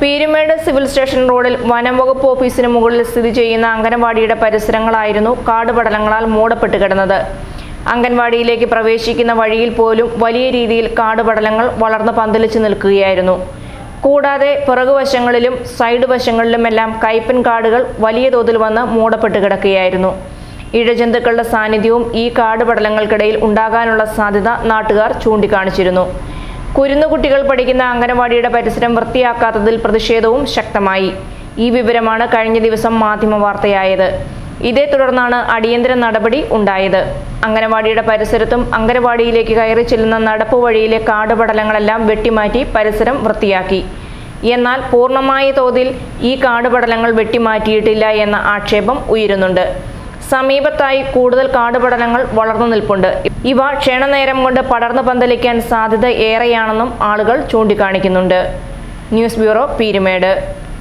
Peermade civil station റോഡിൽ വനം വകുപ്പ് ഓഫീസിന് മുകളിൽ സ്ഥിതി ചെയ്യുന്ന അംഗനവാടിയുടെ പരിസരങ്ങളായിരുന്നു കാടുപടലങ്ങളാൽ മൂടപ്പെട്ട് കിടന്നത്. അംഗൻവാടിയിലേക്ക് പ്രവേശിക്കുന്ന വഴിയിൽ പോലും വലിയ രീതിയിൽ കാടുപടലങ്ങൾ വളർന്ന് പന്തലിച്ചു നിൽക്കുകയായിരുന്നു. കൂടാതെ പിറകുവശങ്ങളിലും സൈഡ് വശങ്ങളിലുമെല്ലാം കയ്പൻ കാടുകൾ വലിയ തോതിൽ വന്ന് മൂടപ്പെട്ട് കിടക്കുകയായിരുന്നു. ഇഴജന്തുക്കളുടെ സാന്നിധ്യവും ഈ കാടുപടലങ്ങൾക്കിടയിൽ ഉണ്ടാകാനുള്ള സാധ്യത നാട്ടുകാർ ചൂണ്ടിക്കാണിച്ചിരുന്നു. കുരുന്നുകുട്ടികൾ പഠിക്കുന്ന അംഗനവാടിയുടെ പരിസരം വൃത്തിയാക്കാത്തതിൽ പ്രതിഷേധവും ശക്തമായി. ഈ വിവരമാണ് കഴിഞ്ഞ ദിവസം മാധ്യമ വാർത്തയായത്. ഇതേ തുടർന്നാണ് അടിയന്തര നടപടി ഉണ്ടായത്. അംഗനവാടിയുടെ പരിസരത്തും അംഗനവാടിയിലേക്ക് കയറി ചെല്ലുന്ന നടപ്പ് വഴിയിലെ കാടുപടലങ്ങളെല്ലാം വെട്ടിമാറ്റി പരിസരം വൃത്തിയാക്കി. എന്നാൽ പൂർണമായ തോതിൽ ഈ കാടുപടലങ്ങൾ വെട്ടിമാറ്റിയിട്ടില്ല എന്ന ആക്ഷേപം ഉയരുന്നുണ്ട്. സമീപത്തായി കൂടുതൽ കാടുപടലങ്ങൾ വളർന്നു നിൽപ്പുണ്ട്. ഇവ ക്ഷണനേരം കൊണ്ട് പടർന്നു പന്തലിക്കാൻ സാധ്യത ഏറെയാണെന്നും ആളുകൾ ചൂണ്ടിക്കാണിക്കുന്നുണ്ട്. News bureau Peermade.